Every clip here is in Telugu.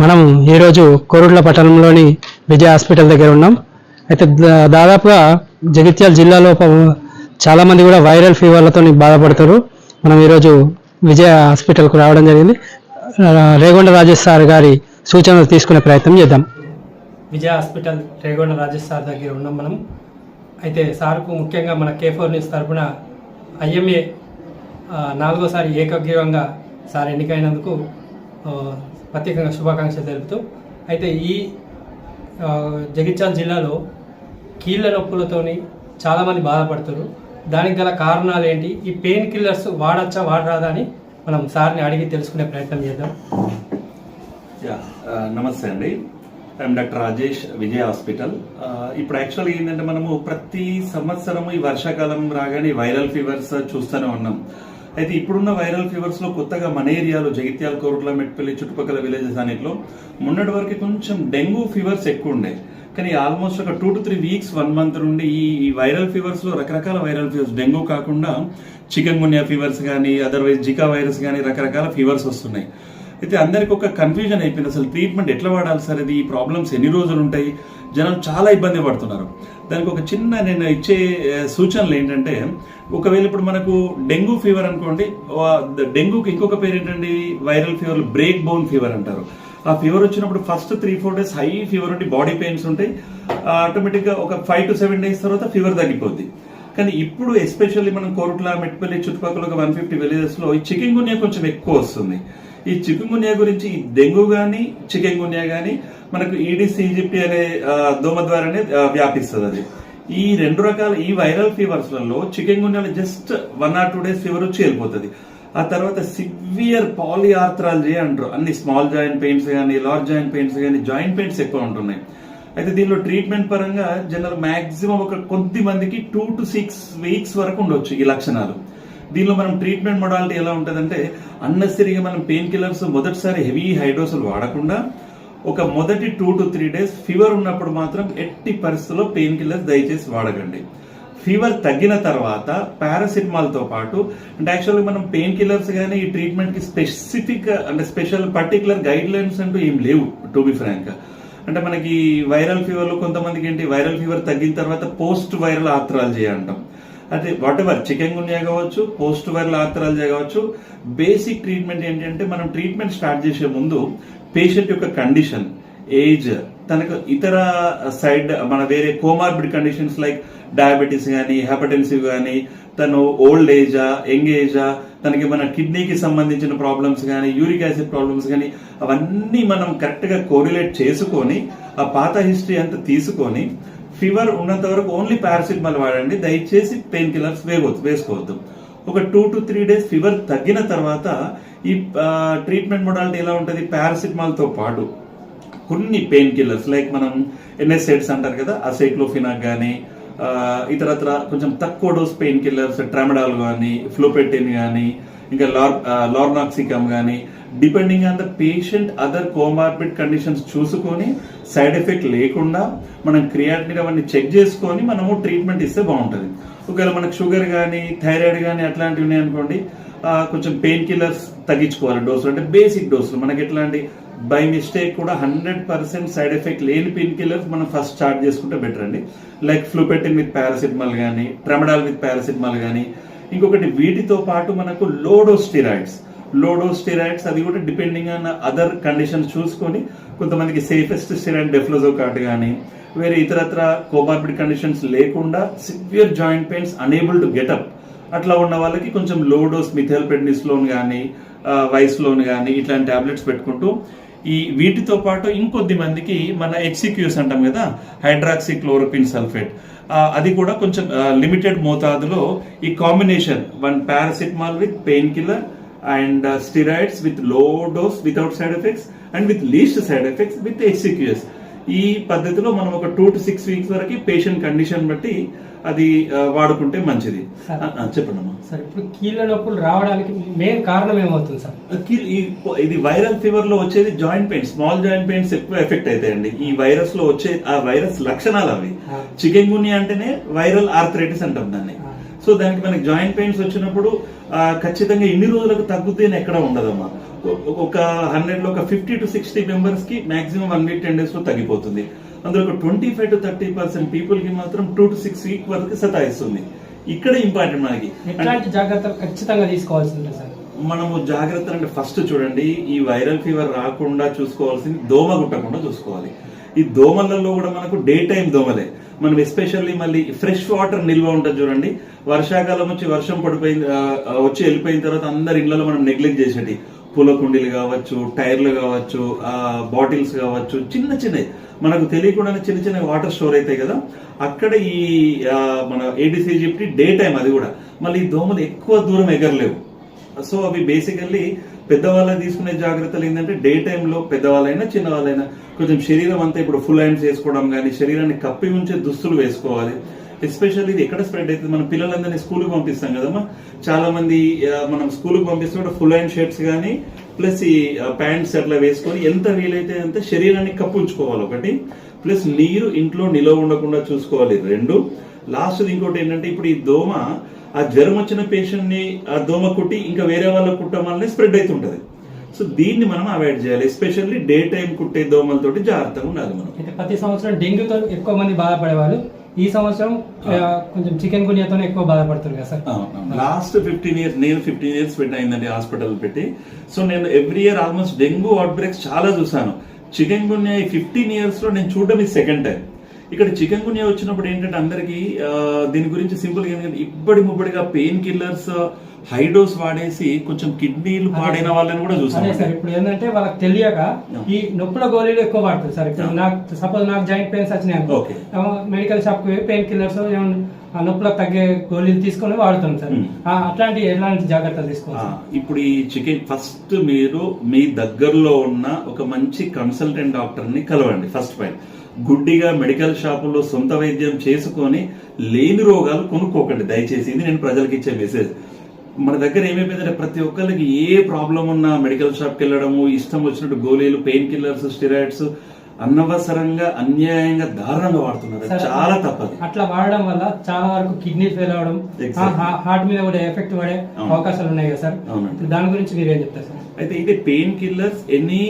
మనం ఈరోజు కోరుట్ల పట్టణంలోని విజయ హాస్పిటల్ దగ్గర ఉన్నాం. అయితే దా- దాదాపుగా జగిత్యాల జిల్లాలో ప- కూడా వైరల్ ఫీవర్లతో బాధపడతారు. మనం ఈరోజు విజయ హాస్పిటల్కు రావడం జరిగింది. రేగొండ రాజేష్ సార్ గారి సూచనలు తీసుకునే ప్రయత్నం చేద్దాం. విజయ హాస్పిటల్ రేగొండ రాజేష్ సార్ దగ్గర ఉన్నాం మనం. అయితే సార్కు ముఖ్యంగా మన కే ఫోర్ న్యూస్ తరఫున ఐఎంఏ నాలుగోసారి ఏకగ్రీవంగా సార్ ఎన్నికైనందుకు ప్రత్యేకంగా శుభాకాంక్షలు తెలుపుతూ అయితే ఈ జగిత్యాల జిల్లాలో కీళ్ళ నొప్పులతోని చాలామంది బాధపడుతున్నారు. దానికి గల కారణాలు ఏంటి? ఈ పెయిన్ కిల్లర్స్ వాడచ్చా వాడరాదా అని మనం సార్ని అడిగి తెలుసుకునే ప్రయత్నం చేద్దాం. నమస్తే అండి. I'm doctor Rajesh Vijaya hospital. ఇప్పుడు యాక్చువల్గా ఏంటంటే మనము ప్రతి సంవత్సరం ఈ వర్షాకాలం రాగానే వైరల్ ఫీవర్స్ చూస్తూనే ఉన్నాం. అయితే ఇప్పుడున్న వైరల్ ఫీవర్స్లో కొత్తగా మన ఏరియాలో జగిత్యాల కోరుట్ల మెట్పల్లి చుట్టుపక్కల విలేజెస్ అన్నింటిలో మొన్నటి వరకు కొంచెం డెంగ్యూ ఫీవర్స్ ఎక్కువ ఉండే. కానీ ఆల్మోస్ట్ ఒక two to three weeks one month నుండి ఈ వైరల్ ఫీవర్స్లో రకరకాల వైరల్ ఫీవర్స్ డెంగ్యూ కాకుండా చికెన్ గున్యా ఫీవర్స్ కానీ అదర్వైజ్ జికా వైరస్ కానీ రకరకాల ఫీవర్స్ వస్తున్నాయి. అయితే అందరికి ఒక కన్ఫ్యూజన్ అయిపోయింది. అసలు ట్రీట్మెంట్ ఎట్లా వాడాలి సార్ ఇది? ఈ ప్రాబ్లమ్స్ ఎన్ని రోజులు ఉంటాయి? జనాలు చాలా ఇబ్బంది పడుతున్నారు. దానికి ఒక చిన్న నేను ఇచ్చే సూచనలు ఏంటంటే ఒకవేళ ఇప్పుడు మనకు డెంగ్యూ ఫీవర్ అనుకోండి డెంగ్యూకి ఇంకొక పేరు ఏంటండి? Viral fever break bone fever అంటారు. ఆ ఫీవర్ వచ్చినప్పుడు first three four days high fever ఉండి బాడీ పెయిన్స్ ఉంటాయి. ఆటోమేటిక్గా ఒక ఫైవ్ టు సెవెన్ డేస్ తర్వాత ఫీవర్ తగ్గిపోద్ది. కానీ ఇప్పుడు ఎస్పెషల్లీ మనం కోరుట్ల మెట్పల్లి చుట్టుపక్కల ఒక వన్ ఫిఫ్టీ విలేజెస్లో ఈ చికెన్ గున్యా కొంచెం ఎక్కువ వస్తుంది. ఈ చికెన్ గున్యా గురించి ఈ డెంగ్యూ కానీ చికెన్ గున్యా కానీ మనకు ఈడిస్ ఈజిప్టి అనే దోమ ద్వారానే వ్యాపిస్తుంది అది. ఈ రెండు రకాల ఈ viral ఫీవర్స్లలో chikungunya just one or two days fever వచ్చి వెళ్ళిపోతుంది. ఆ తర్వాత సివియర్ పాలిఆర్థరాలజీ అంటారు. అన్ని స్మాల్ జాయింట్ పెయిన్స్ కానీ లార్జ్ జాయింట్ పెయిన్స్ కానీ జాయింట్ పెయిన్స్ ఎక్కువ ఉంటున్నాయి. అయితే దీనిలో ట్రీట్మెంట్ పరంగా జనరల్ మాక్సిమం ఒక కొద్ది మందికి టూ టు సిక్స్ వీక్స్ వరకు ఉండొచ్చు ఈ లక్షణాలు. దీనిలో మనం ట్రీట్మెంట్ మొడాలిటీ ఎలా ఉంటుందంటే అన్నెసరీగా మనం పెయిన్ కిల్లర్స్ మొదటిసారి హెవీ హైడోసులు వాడకుండా ఒక మొదటి two to three days fever ఉన్నప్పుడు మాత్రం ఎట్టి పరిస్థితుల్లో పెయిన్ కిల్లర్స్ దయచేసి వాడకండి. ఫీవర్ తగ్గిన తర్వాత పారాసిటమాల్తో పాటు అంటే యాక్చువల్గా మనం పెయిన్ కిల్లర్స్ కానీ ఈ ట్రీట్మెంట్కి స్పెసిఫిక్ అంటే స్పెషల్ పర్టికులర్ గైడ్ లైన్స్ అంటూ ఏం లేవు టు బి ఫ్రాంక్ అంటే మనకి వైరల్ ఫీవర్లో కొంతమందికి ఏంటి వైరల్ ఫీవర్ తగ్గిన తర్వాత పోస్ట్ వైరల్ ఆత్రాలు అంటాం. అదే వాట్ ఎవర్ చికెన్ గున్యా కావచ్చు పోస్ట్ వైరల్ ఆర్థరాలజీ కావచ్చు బేసిక్ ట్రీట్మెంట్ ఏంటంటే మనం ట్రీట్మెంట్ స్టార్ట్ చేసే ముందు పేషెంట్ యొక్క కండిషన్ ఏజ్ తనకు ఇతర సైడ్ మన వేరే కోమార్బిడ్ కండిషన్స్ లైక్ డయాబెటీస్ కానీ హెపటెన్సివ్ కానీ తను ఓల్డ్ ఏజా యంగ్ ఏజా తనకి మన కిడ్నీకి సంబంధించిన ప్రాబ్లమ్స్ కానీ యూరిక్ యాసిడ్ ప్రాబ్లమ్స్ కానీ అవన్నీ మనం కరెక్ట్గా కోరిలేట్ చేసుకొని ఆ పాత హిస్టరీ అంతా తీసుకొని ఫీవర్ ఉన్నంత వరకు ఓన్లీ పారాసిటమాల్ వాడండి. దయచేసి పెయిన్ కిల్లర్స్ వేయవద్దు వేసుకోవద్దు. ఒక two to three days fever తగ్గిన తర్వాత ఈ ట్రీట్మెంట్ మొడాలిటీ ఎలా ఉంటుంది? పారాసిటమాల్తో పాటు కొన్ని పెయిన్ కిల్లర్స్ లైక్ మనం ఎన్ఎస్ఎడ్స్ అంటారు కదా అసైక్లోఫినాక్ కానీ ఇతరత్ర కొంచెం తక్కువ డోస్ పెయిన్ కిల్లర్స్ ట్రామడాల్ కానీ ఫ్లోపెటిన్ కానీ ఇంకా లార్ లార్నాక్సికమ్ కానీ depending on the patient other comorbid conditions చూసుకొని సైడ్ ఎఫెక్ట్ లేకుండా మనం క్రియాటిన్ అవన్నీ చెక్ చేసుకొని మనము ట్రీట్మెంట్ ఇస్తే బాగుంటుంది. ఒకవేళ మనకు షుగర్ కానీ థైరాయిడ్ కానీ అట్లాంటివి ఉన్నాయి అనుకోండి కొంచెం పెయిన్ కిల్లర్స్ తగ్గించుకోవాలి డోసులు అంటే బేసిక్ డోసులు మనకి ఎట్లాంటి బై మిస్టేక్ కూడా హండ్రెడ్ పర్సెంట్ సైడ్ ఎఫెక్ట్ లేని పెయిన్ కిల్లర్స్ మనం ఫస్ట్ స్టార్ట్ చేసుకుంటే బెటర్ అండి. లైక్ ఫ్లూపెటిన్ విత్ పారాసిటమాల్ కానీ ట్రమడాల్ విత్ పారాసిటమాల్ కానీ ఇంకొకటి వీటితో పాటు మనకు లోడో స్టిరాయిడ్స్ లోడో స్టిరాయిడ్స్ అది కూడా డిపెండింగ్ ఆన్ అదర్ కండిషన్స్ చూసుకొని కొంతమందికి సేఫెస్ట్ స్టిరాయిడ్ డెఫ్లోజోకాట్ కానీ వేరే ఇతరత్ర కోబార్బిడ్ కండిషన్స్ లేకుండా severe joint pains unable to get up అట్లా ఉన్న వాళ్ళకి కొంచెం లో డోస్ మిథైల్ కానీ వైస్లోన్ కానీ ఇట్లాంటి టాబ్లెట్స్ పెట్టుకుంటూ ఈ వీటితో పాటు ఇంకొద్ది మందికి మన హెచ్సిక్యూస్ అంటాం కదా హైడ్రాక్సీ క్లోరోపిన్ సల్ఫేట్ అది కూడా కొంచెం లిమిటెడ్ మోతాదులో ఈ combination one paracetamol with pain killer and steroids విత్లో dose without side effects and with least side effects with HCQS ఈ పద్ధతిలో మనం ఒక టూ టు సిక్స్ వీక్స్ వరకు పేషెంట్ కండిషన్ బట్టి అది వాడుకుంటే మంచిది. చెప్పండి అమ్మా. సార్ ఇప్పుడు కీళ్ళ నొప్పులు రావడానికి మెయిన్ కారణం ఏమవుతుంది సార్? ఇది వైరల్ ఫీవర్లో వచ్చేది joint pain small joint pains ఎక్కువ ఎఫెక్ట్ అవుతాయండి ఈ వైరస్లో వచ్చే ఆ వైరస్ లక్షణాలు అవి. చికెన్ గున్యా అంటేనే వైరల్ ఆర్థరైటిస్ అంటాం దాన్ని. సో దానికి మనకి జాయింట్ పెయిన్స్ వచ్చినప్పుడు ఖచ్చితంగా ఇన్ని రోజులకు తగ్గుతేనే ఎక్కడ ఉండదమ్మా. ఒక- హండ్రెడ్లో ఒక ఫిఫ్టీ టు సిక్స్టీ మెంబర్స్కి మాక్సిమం వన్ వీక్ టెన్ డేస్లో తగ్గిపోతుంది. అందులో ఒక twenty five to thirty percent పీపుల్కి మాత్రం టూ టు సిక్స్ వీక్ వరకు సతాయిస్తుంది. ఇక్కడ ఇంపార్టెంట్ మనకి. ఎట్లాంటి జాగ్రత్తలు ఖచ్చితంగా తీసుకోవాల్సిందే సార్? మనము జాగ్రత్తలు అంటే ఫస్ట్ చూడండి ఈ వైరల్ ఫీవర్ రాకుండా చూసుకోవాల్సింది దోమ కుట్టకుండా చూసుకోవాలి. ఈ దోమలలో కూడా మనకు డే టైం దోమలే. మనం ఎస్పెషల్లీ మళ్ళీ ఫ్రెష్ వాటర్ నిల్వ ఉంటుంది చూడండి. వర్షాకాలం వచ్చి వర్షం పడిపోయింది వచ్చి వెళ్ళిపోయిన తర్వాత అందరి ఇళ్ళలో మనం నెగ్లెక్ట్ చేసేటి. పూల కుండీలు కావచ్చు టైర్లు కావచ్చు ఆ బాటిల్స్ కావచ్చు చిన్న చిన్నవి. మనకు తెలియకుండానే చిన్న చిన్న వాటర్ స్టోర్ అవుతాయి కదా. అక్కడ ఈ మన ఏడిసి చెప్పి డే టైం అది కూడా. మళ్ళీ ఈ దోమలు ఎక్కువ దూరం ఎగరలేవు. సో అవి బేసికల్లీ పెద్దవాళ్ళని తీసుకునే జాగ్రత్తలు ఏంటంటే డే టైంలో పెద్దవాళ్ళైనా చిన్నవాళ్ళైనా కొంచెం శరీరం అంతా ఇప్పుడు ఫుల్ హ్యాండ్స్ వేసుకోవడం కానీ శరీరాన్ని కప్పి ఉంచే దుస్తులు వేసుకోవాలి. ఎస్పెషల్లీ ఇది ఎక్కడ స్ప్రెడ్ అవుతుంది? మన పిల్లలందరినీ స్కూల్కి పంపిస్తాం కదమ్మా. చాలా మంది మనం స్కూల్కి పంపిస్తున్నప్పుడు ఫుల్ హ్యాండ్ షర్ట్స్ కానీ ప్లస్ ఈ ప్యాంట్స్ అట్లా వేసుకొని ఎంత వీలైతే అంత శరీరాన్ని కప్పుంచుకోవాలి ఒకటి. ప్లస్ నీరు ఇంట్లో నిలవ ఉండకుండా చూసుకోవాలి రెండు. లాస్ట్ ఇంకోటి ఏంటంటే ఇప్పుడు ఈ దోమ ఆ జ్వరం వచ్చిన పేషెంట్ని ఆ దోమ కుట్టి ఇంకా వేరే వాళ్ళ కుట్టడం వల్లనే స్ప్రెడ్ అవుతుంటుంది. సో దీన్ని మనం అవాయిడ్ చేయాలి. ఎస్పెషల్లీ డే టైం కుట్టే దోమలతోటి జాగ్రత్తగా ఉండాలి మనం. ప్రతి సంవత్సరం డెంగ్యూతో ఎక్కువ మంది బాధపడేవాళ్ళు. ఈ సంవత్సరం కొంచెం చికెన్ గునియాతో ఎక్కువ బాధపడుతుంది కదా సార్. లాస్ట్ ఫిఫ్టీన్ ఇయర్స్ నేను ఫిఫ్టీన్ ఇయర్స్ పెట్టి అయిందండి హాస్పిటల్ పెట్టి. సో నేను every year almost dengue out breaks చాలా చూసాను చికెన్ గున్యా ఈ ఫిఫ్టీన్ ఇయర్స్లో నేను చూడడం ఇది సెకండ్ టైం. ఇక్కడ చికెన్ గున్యా వచ్చినప్పుడు ఏంటంటే అందరికి దీని గురించి సింపుల్గా ఏంటంటే ఇప్పటి ముప్పటిగా పెయిన్ కిల్లర్స్ హై డోస్ వాడేసి కొంచెం కిడ్నీలు పాడైన వాళ్ళని కూడా అదే చూసాను సార్ ఇప్పుడు ఏంటంటే వాళ్ళకి తెలియక ఈ నొప్పుల గోళీలు ఎక్కువ వాడుతుంది సార్. ఇప్పుడు నాకు సపోజ్ నాకు జాయింట్ పెయిన్స్ వచ్చినాయి. మెడికల్ షాప్కి పెయిన్ కిల్లర్స్ ఆ నొప్పులకు తగ్గే గోళీలు తీసుకొని వాడుతాం సార్. Hmm. అట్లాంటి ఎలాంటి జాగ్రత్తలు తీసుకోవాలి? ఇప్పుడు ఈ చికెన్ ఫస్ట్ మీరు మీ దగ్గరలో ఉన్న ఒక మంచి కన్సల్టెంట్ డాక్టర్ని కలవండి ఫస్ట్ పాయింట్ గుడ్డిగా మెడికల్ షాపుల్లో సొంత వైద్యం చేసుకొని లేని రోగాలు కొనుక్కోకండి దయచేసి ఇది నేను ప్రజలకు ఇచ్చే మెసేజ్ మన దగ్గర ఏమైపోయిందంటే ప్రతి ఒక్కరికి ఏ ప్రాబ్లం ఉన్నా మెడికల్ షాప్కి వెళ్ళడము ఇష్టం వచ్చినట్టు గోళీలు పెయిన్ కిల్లర్స్ స్టిరాయిడ్స్ అనవసరంగా అన్యాయంగా దారుణంగా వాడుతున్నారు. చాలా తప్పది అట్లా వాడడం వల్ల చాలా వరకు కిడ్నీ ఫెయిల్ అవడం. హార్ట్ మీద కూడా ఎఫెక్ట్ పడే. అవకాశాలు ఉన్నాయి కదా సార్ దాని గురించి మీరు ఏం చెప్తారు సార్ అయితే ఇది పెయిన్ కిల్లర్స్ ఎనీ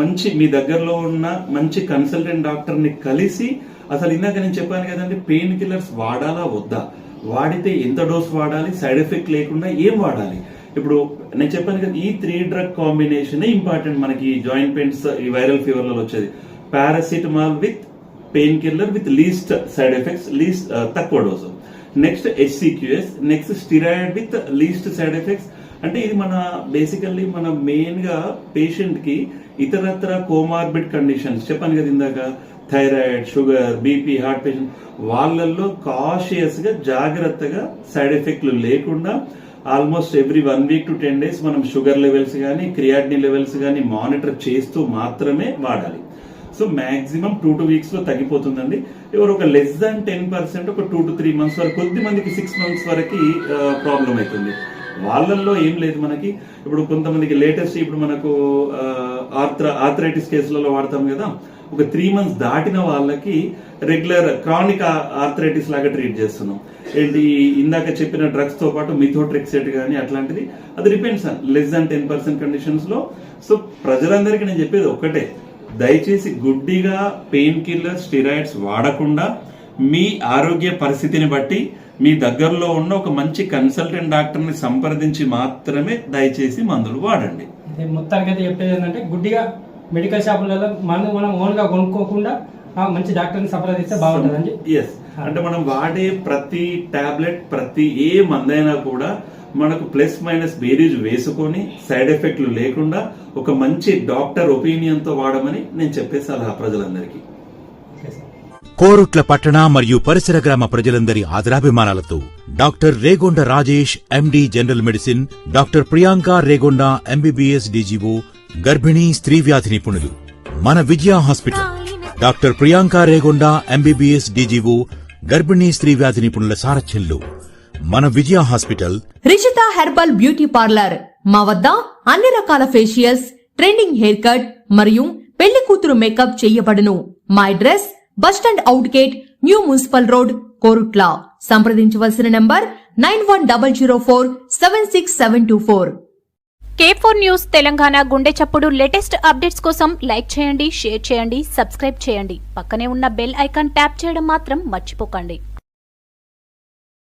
మంచి మీ దగ్గరలో ఉన్న మంచి కన్సల్టెంట్ డాక్టర్ని కలిసి అసలు ఇందాక నేను చెప్పాను కదండి పెయిన్ కిల్లర్స్ వాడాలా వద్దా? వాడితే ఎంత డోస్ వాడాలి? సైడ్ ఎఫెక్ట్ లేకుండా ఏం వాడాలి? ఇప్పుడు నేను చెప్పాను కదా ఈ త్రీ డ్రగ్ కాంబినేషన్ ఇంపార్టెంట్ మనకి జాయింట్ పెయిన్స్ ఈ వైరల్ ఫీవర్లలో వచ్చేది. Paracetamol with pain killer with least side effects least తక్కువ dose next HCQS next steroid with least side effects అంటే ఇది మన బేసికల్లీ మన మెయిన్గా పేషెంట్కి ఇతరత్ర కోమార్బిడ్ కండిషన్స్. చెప్పాను కదా ఇందాక thyroid sugar BP heart patient. వాళ్ళల్లో కాషియస్గా జాగ్రత్తగా సైడ్ ఎఫెక్ట్లు లేకుండా almost every one week to ten days మనం షుగర్ లెవెల్స్ కానీ క్రియాటిని లెవెల్స్ కానీ మానిటర్ చేస్తూ మాత్రమే వాడాలి. సో మాక్సిమం టూ టూ వీక్స్లో తగ్గిపోతుందండి. ఎవరు ఒక లెస్ దాన్ టెన్ పర్సెంట్ ఒక టూ టు త్రీ మంత్స్ వరకు కొద్ది మందికి సిక్స్ మంత్స్ వరకు ప్రాబ్లం అవుతుంది. వాళ్ళల్లో ఏం లేదు మనకి. ఇప్పుడు కొంతమందికి లేటెస్ట్ ఇప్పుడు మనకు ఆర్థ్ర ఆర్థరైటిస్ కేసులలో వాడతాం కదా ఒక త్రీ మంత్స్ దాటిన వాళ్ళకి రెగ్యులర్ క్రానిక్ ఆర్థరైటిస్ లాగా ట్రీట్ చేస్తున్నాం. ఏంటి ఇందాక చెప్పిన డ్రగ్స్తో పాటు మిథోట్రిక్సెట్ కానీ అట్లాంటిది అది depends less than ten percent కండిషన్స్లో. సో ప్రజలందరికీ నేను చెప్పేది ఒక్కటే దయచేసి గుడ్డిగా పెయిన్ కిల్లర్ స్టిరాయిడ్స్ వాడకుండా మీ ఆరోగ్య పరిస్థితిని బట్టి మీ దగ్గరలో ఉన్న ఒక మంచి కన్సల్టెంట్ డాక్టర్ని సంప్రదించి మాత్రమే దయచేసి మందులు వాడండి. అయితే మొత్తానికి అయితే చెప్పేది ఏంటంటే గుడ్డిగా మెడికల్ షాపులలో మనం మనం ఓన్గా కొనుక్కోకుండా మంచి డాక్టర్ని సంప్రదిస్తే బాగుంటుందండి. ఎస్ అంటే మనం వాడే ప్రతి టాబ్లెట్ ప్రతి ఏ మందైనా కూడా మనకు ప్లస్ మైనస్ బేరీజ్ వేసుకొని సైడ్ ఎఫెక్ట్లు లేకుండా ఒక మంచి డాక్టర్ ఒపీనియన్తో వాడమని నేను చెప్పే సలహా ప్రజలందరికీ. కోరుట్ల పట్టణ మరియు పరిసర గ్రామ ప్రజలందరి ఆదరాభిమానాలతో doctor Regonda Rajesh MD general medicine doctor Priyanka Regonda MBBS DGO గర్భిణీ స్త్రీ వ్యాధి నిపుణులు. మన Vijaya hospital. Doctor Priyanka Regonda MBBS DGO గర్భిణీ స్త్రీ వ్యాధి నిపుణుల సారథ్యంలో మన Vijaya hospital. Rishitha herbal beauty parlour. మా వద్ద అన్ని రకాల ఫేషియల్స్ ట్రెండింగ్ హెయిర్ కట్ మరియు పెళ్ళి కూతురు మేకప్ చేయబడును. మా address bus stand out gate new municipal road Korutla. సంప్రదించవలసిన number nine one double zero four seven six seven two four. K four news Telangana గుండె చప్పుడు లేటెస్ట్ అప్డేట్స్ కోసం లైక్ చేయండి షేర్ చేయండి సబ్స్క్రైబ్ చేయండి. పక్కనే ఉన్న బెల్ ఐకాన్ ట్యాప్ చేయడం మాత్రం మర్చిపోకండి.